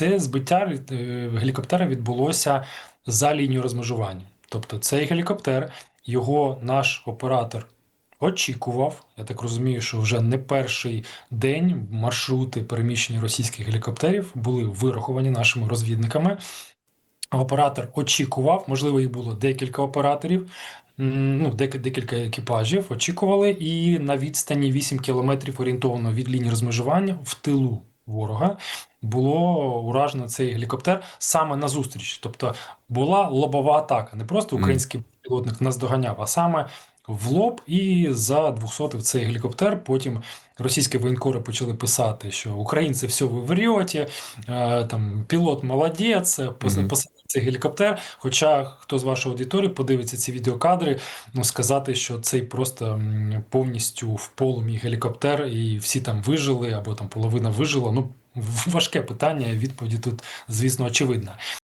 це збиття е, гелікоптера відбулося за лінією розмежування. Тобто цей гелікоптер, його наш оператор очікував. Я так розумію, що вже не перший день маршрути переміщення російських гелікоптерів були вираховані нашими розвідниками. Оператор очікував, можливо, їх було декілька операторів, ну, декілька екіпажів очікували, і на відстані 8 кілометрів орієнтовно від лінії розмежування в тилу ворога було уражено цей гелікоптер саме на зустріч. Тобто була лобова атака. Не просто український пілотник нас доганяв, а саме в лоб і за 200 цей гелікоптер. Потім російські воєнкори почали писати, що українці все ви врете, е, там пілот молодець, посадив цей гелікоптер. Хоча хто з вашої аудиторії подивиться ці відеокадри, ну сказати, що цей просто повністю в полум'ї гелікоптер, і всі там вижили, або там половина вижила. Ну важке питання. Відповіді тут, звісно, очевидна.